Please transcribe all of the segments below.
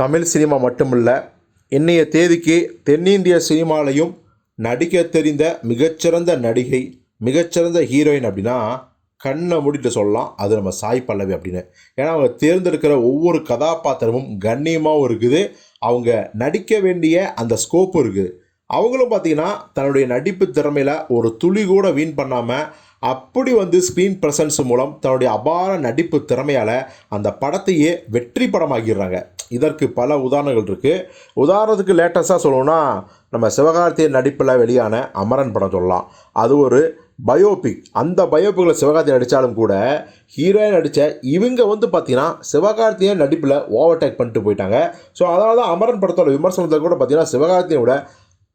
Tamil cinema மட்டுமல்ல இன்றைய தேதிக்கு தென்னிந்திய சினிமாலையும் நடிக்க தெரிந்த மிகச்சிறந்த நடிகை மிகச்சிறந்த ஹீரோயின் அப்படின்னா கண்ணை மூடிட்டு சொல்லலாம். அது நம்ம சாய் பல்லவி அப்படின்னு. ஏன்னா அவங்க தேர்ந்தெடுக்கிற ஒவ்வொரு கதாபாத்திரமும் கண்ணியமாகவும் இருக்குது. அவங்க நடிக்க வேண்டிய அந்த ஸ்கோப்பும் இருக்குது. அவங்களும் பார்த்தீங்கன்னா தன்னுடைய நடிப்பு திறமையில் ஒரு துளி கூட வீண் பண்ணாமல் அப்படி வந்து ஸ்க்ரீன் ப்ரெசன்ஸ் மூலம் தன்னுடைய அபார நடிப்பு திறமையால் அந்த படத்தையே வெற்றி படமாக்கிடுறாங்க. இதற்கு பல உதாரணங்கள் இருக்குது உதாரணத்துக்கு லேட்டஸ்ட்டாக சொல்லணும்னா நம்ம சிவகார்த்தியின் நடிப்பில் வெளியான அமரன் படம் சொல்லலாம். அது ஒரு பயோபிக் அந்த பயோபிக்கில் சிவகார்த்தி நடித்தாலும் கூட ஹீரோயின் நடித்த இவங்க வந்து பார்த்தீங்கன்னா சிவகார்த்தியின் நடிப்பில் ஓவர்டேக் பண்ணிட்டு போயிட்டாங்க. ஸோ அதனால தான் அமரன் படத்தோட விமர்சனத்தில் கூட பார்த்தீங்கன்னா சிவகார்த்தியோட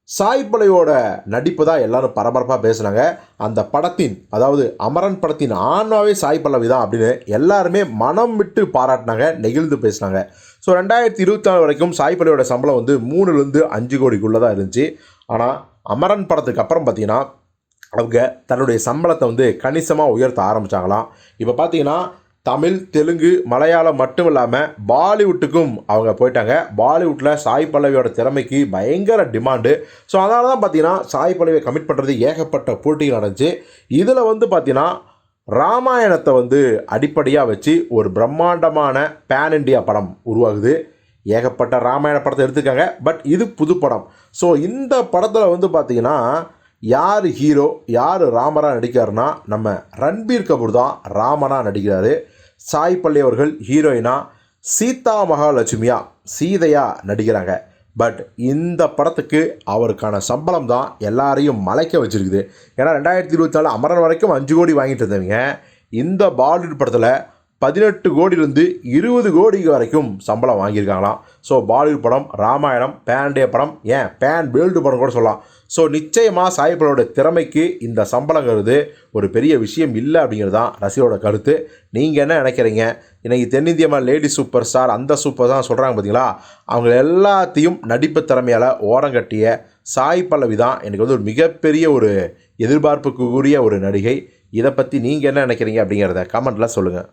சாய்பலையோட நடிப்பு தான் எல்லாரும் பரபரப்பாக பேசுனாங்க. அந்த படத்தின் அதாவது அமரன் படத்தின் ஆன்மாவே சாய் பல்லவி தான் அப்படின்னு எல்லாருமே மனம் விட்டு பாராட்டினாங்க நெகிழ்ந்து பேசினாங்க. ஸோ ரெண்டாயிரத்தி இருபத்தி நாலு வரைக்கும் சாய் சம்பளம் வந்து மூணுலேருந்து அஞ்சு கோடிக்குள்ளே தான் இருந்துச்சு. ஆனால் அமரன் படத்துக்கு அப்புறம் பார்த்தீங்கன்னா அவங்க தன்னுடைய சம்பளத்தை வந்து கணிசமாக உயர்த்த ஆரம்பித்தாங்களாம் இப்போ பார்த்தீங்கன்னா தமிழ் தெலுங்கு மலையாளம் மட்டும் இல்லாமல் பாலிவுட்டுக்கும் அவங்க போயிட்டாங்க. பாலிவுட்டில் சாய் பல்லவியோட திறமைக்கு பயங்கர டிமாண்டு ஸோ அதனால தான் பார்த்தீங்கன்னா சாய் பல்லவியை கமிட் பண்ணுறது ஏகப்பட்ட போட்டிகள் நடந்துச்சு. இதில் வந்து பார்த்தீங்கன்னா ராமாயணத்தை வந்து அடிப்படையாக வச்சு ஒரு பிரம்மாண்டமான பேன் இண்டியா படம் உருவாகுது. ஏகப்பட்ட ராமாயண படத்தை எடுத்துக்காங்க பட் இது புது படம். ஸோ இந்த படத்தில் வந்து பார்த்திங்கன்னா யார் ஹீரோ யார் ராமராக நடிக்கிறாருன்னா நம்ம ரன்பீர் கபூர் தான் ராமனாக நடிக்கிறாரு. சாய் பள்ளி அவர்கள் ஹீரோயினா சீதா மகாலட்சுமியா சீதையாக நடிக்கிறாங்க. பட் இந்த படத்துக்கு அவருக்கான சம்பளம் தான் எல்லாரையும் மலைக்க வச்சுருக்குது. ஏன்னா ரெண்டாயிரத்தி இருபத்தி நாலு அமரன் வரைக்கும் அஞ்சு கோடி வாங்கிட்டு இருந்தவங்க. இந்த பாலிவுட் படத்தில் பதினெட்டு கோடியிலிருந்து இருபது கோடி வரைக்கும் சம்பளம் வாங்கியிருக்காங்களாம். ஸோ பாலிவுட் படம் ராமாயணம் பேண்டே படம் ஏன்? பேன் வேர்ல்டு படம் கூட சொல்லலாம். ஸோ நிச்சயமாக சாய்பலோட திறமைக்கு இந்த சம்பளங்கிறது ஒரு பெரிய விஷயம் இல்லை அப்படிங்கிறது தான் ரசிகரோட கருத்து. நீங்கள் என்ன நினைக்கிறீங்க? இன்றைக்கி தென்னிந்தியமா லேடி சூப்பர் ஸ்டார் அந்த சூப்பர் தான் சொல்கிறாங்க பார்த்தீங்களா அவங்க எல்லாத்தையும் நடிப்பு திறமையால் ஓரங்கட்டிய சாய் பல்லவி தான் எனக்கு வந்து ஒரு மிகப்பெரிய ஒரு எதிர்பார்ப்புக்கு உரிய ஒரு நடிகை. இதை பற்றி நீங்கள் என்ன நினைக்கிறீங்க அப்படிங்கிறத கமெண்ட்டில் சொல்லுங்கள்